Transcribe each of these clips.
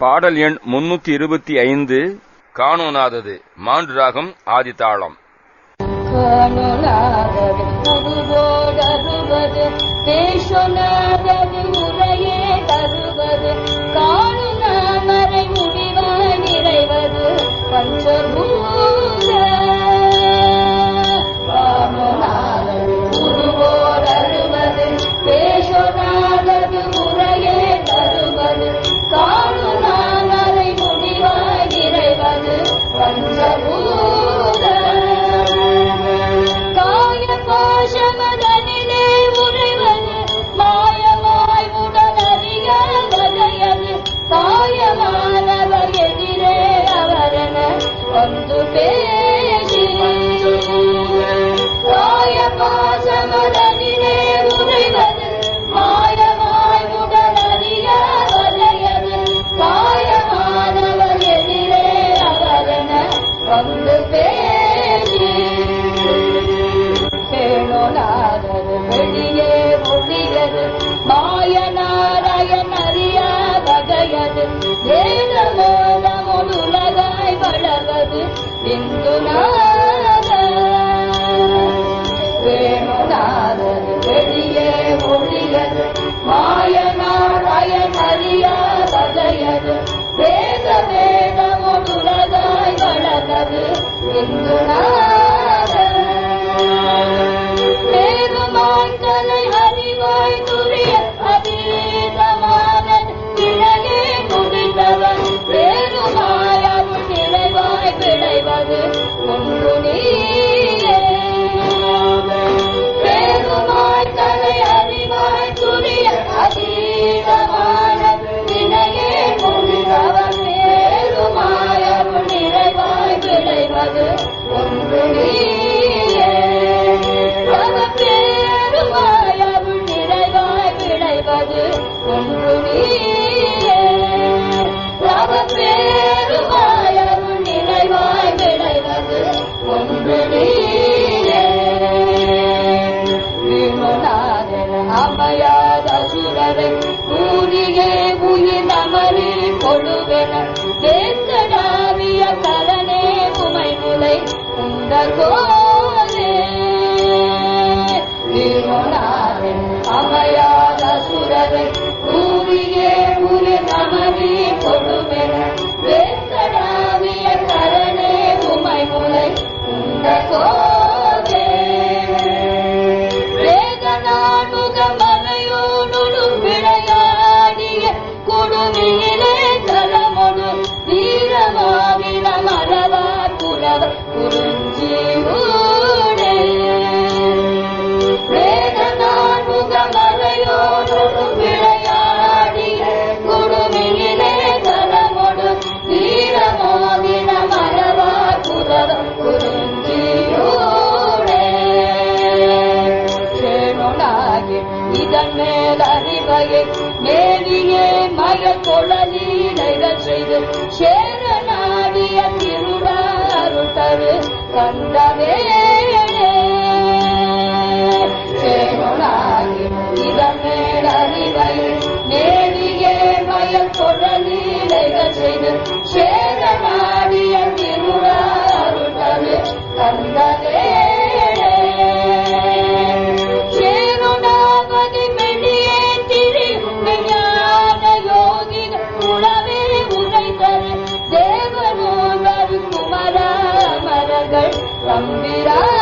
பாடல் எண் முன்னூத்தி இருபத்தி ஐந்து காணோனாதது மாண்டு ராகம் ஆதித்தாளம் காணோனாதது 完全不 மாயது மாயனார் அயனறியாததையது வேத வேதமுதுலதாய் வளர்ந்தது. இந்து நான் agora. சேர நாடிய திருடாரு தரு கந்தவேளே சேருளாகி இதமேடறிவை நேரியே பயல் கொடலீலைக செய்து சேர நாடிய திருடாரு தரு கந்தவே मेरा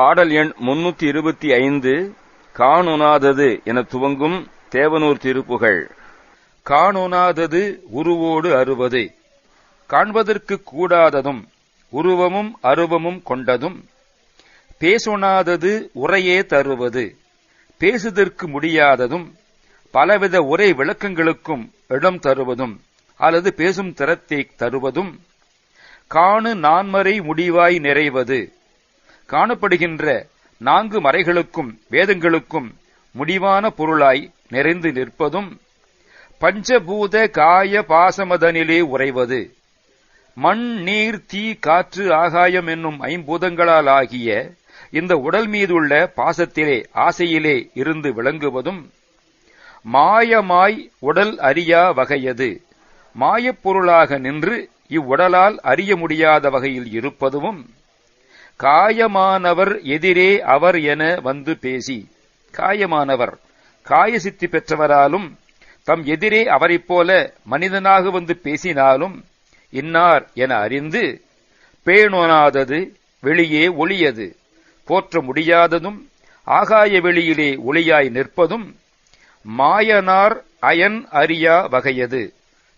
பாடல் எண் முன்னூத்தி இருபத்தி ஐந்து காணுனாதது என துவங்கும் தேவனூர் திருப்புகழ் காணுனாதது உருவோடு அறுவது காண்பதற்கு கூடாததும் உருவமும் அருவமும் கொண்டதும் பேசுணாதது உரையே தருவது. பேசுதற்கு முடியாததும் பலவித உரை விளக்கங்களுக்கும் இடம் தருவதும் அல்லது பேசும் திறத்தை தருவதும் காணு நான்மறை முடிவாய் நிறைவது. காணப்படுகின்ற நான்கு மறைகளுக்கும் வேதங்களுக்கும் முடிவான பொருளாய் நிறைந்து நிற்பதும் பஞ்சபூத காய பாசமதனிலே உறைவது. மண் நீர் தீ காற்று ஆகாயம் என்னும் ஐம்பூதங்களால் ஆகிய இந்த உடல் மீதுள்ள பாசத்திலே ஆசையிலே இருந்து விளங்குவதும் மாயமாய் உடல் அறியா வகையது. மாயப் பொருளாக நின்று இவ்வுடலால் அறிய முடியாத வகையில் இருப்பதும் காயமானவர் எதிரே அவர் என வந்து பேசி. காயமானவர். காயசித்தி பெற்றவராலும் தம் எதிரே அவரைப் போல மனிதனாக வந்து பேசினாலும் இன்னார் என அறிந்து பேணோனாதது வெளியே ஒளியது. போற்ற முடியாததும் ஆகாய வெளியிலே ஒளியாய் நிற்பதும் மாயனார் அயன் அறியா வகையது.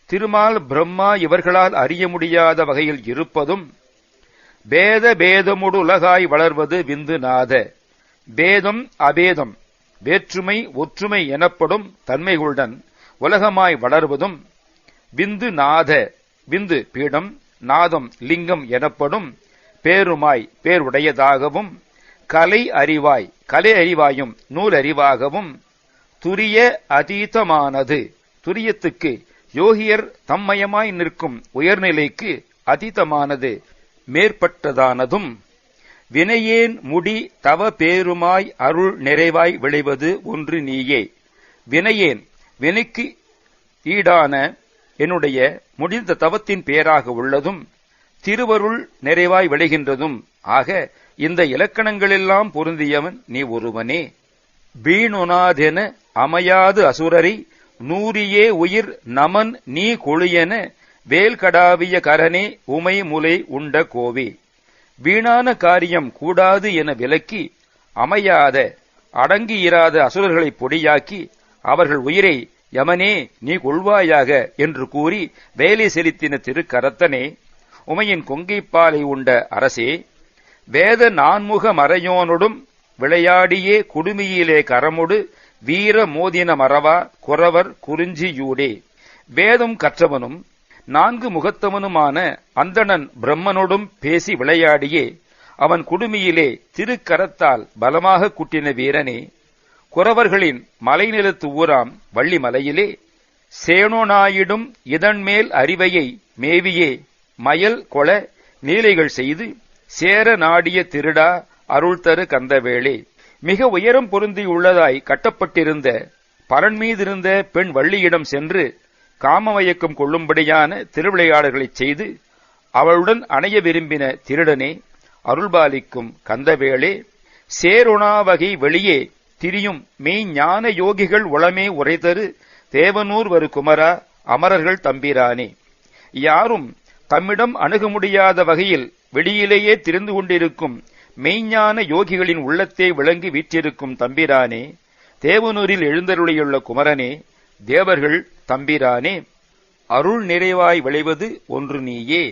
திருமால் பிரம்மா இவர்களால் அறிய முடியாத வகையில் இருப்பதும் பேத பேதமுடு உலகாய் வளர்வது விந்து நாத. பேதம் அபேதம் வேற்றுமை ஒற்றுமை எனப்படும் தன்மைகளுடன் உலகமாய் வளர்வதும் விந்து நாத விந்து பீடம் நாதம் லிங்கம் எனப்படும் பேருமாய் பேருடையதாகவும் கலை அறிவாய் கலை அறிவாயும் நூல் அறிவாகவும் துரிய அதீதமானது. துரியத்துக்கு யோகியர் தம்மயமாய் நிற்கும் உயர்நிலைக்கு அதீதமானது. மேற்பட்டதானதும் வினையேன் முடி தவ பேருமாய் அருள் நிறைவாய் விளைவது ஒன்று நீயே. வினையேன் வினைக்கு ஈடான என்னுடைய முடிந்த தவத்தின் பேராக உள்ளதும் திருவருள் நிறைவாய் விளைகின்றதும். ஆக இந்த இலக்கணங்களெல்லாம் பொருந்தியவன் நீ ஒருவனே. வீணுனாதென அமையாது அசுரரை நூறியே உயிர் நமன் நீ கொழியென வேல்கடாவிய கரனே உமை முலை உண்ட கோவே. வீணான காரியம் கூடாது என விலக்கி அமையாத அடங்கியிராத அசுரர்களை பொடியாக்கி அவர்கள் உயிரை யமனே நீ கொள்வாயாக என்று கூறி வேலை செலுத்தின திருக்கரத்தனே உமையின் கொங்கைப்பாலை உண்ட அரசே வேத நான்முக மறையோனொடும் விளையாடியே குடுமியிலே கரமுடு வீர மோதின மறவா குறவர் குறிஞ்சியூடே வேதம் கற்றவனும் நான்கு முகத்தவனுமான அந்தணன் பிரம்மனோடும் பேசி விளையாடியே அவன் குடுமியிலே திருக்கரத்தால் பலமாக குட்டின வீரனே குறவர்களின் மலைநிலத்து ஊராம் வள்ளிமலையிலே சேனோனாயிடும் இதன்மேல் அறிவையை மேவியே மயல் கொள நீலைகள் செய்து சேர நாடிய திருடா அருள் தரு கந்தவேளே. மிக உயரம் பொருந்தியுள்ளதாய் கட்டப்பட்டிருந்த பலன் மீதிருந்த பெண் வள்ளியிடம் சென்று காமமயக்கம் கொள்ளும்படியான திருவிளையாடல்களைச் செய்து அவளுடன் அணைய விரும்பின திருடனே அருள்பாலிக்கும் கந்தவேளே சேருணாவகை வெளியே திரியும் மெய்ஞான யோகிகள் உளமே உரைதரு தேவனூர் வரு குமரா அமரர்கள் தம்பிரானே. யாரும் தம்மிடம் அணுக முடியாத வகையில் வெளியிலேயே திரிந்து கொண்டிருக்கும் மெய்ஞான யோகிகளின் உள்ளத்தை விளங்கி வீற்றிருக்கும் தம்பிரானே தேவனூரில் எழுந்தருளியுள்ள குமரனே தேவர்கள் தம்பிரானே அருள் நிறைவாய் விளைவது ஒன்று நீயே.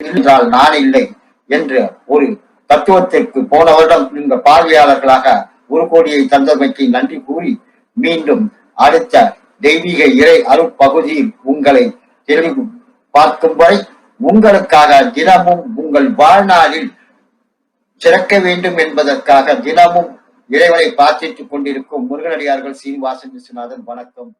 என்றால் நான் இல்லை என்று ஒரு தத்துவத்திற்கு போன வருடம் இந்த பார்வையாளர்களாக ஒரு கோடியை தந்தமைக்கு நன்றி கூறி மீண்டும் அடுத்த தெய்வீக இறை அருப்பகுதி உங்களை தெளிவு பார்க்கும் வரை உங்களுக்காக தினமும் உங்கள் வாழ்நாளில் சிறக்க வேண்டும் என்பதற்காக தினமும் இறைவனை பிரார்த்தித்துக் கொண்டிருக்கும் முருகனடியார்கள் சீனிவாசன் விஸ்வநாதன். வணக்கம்.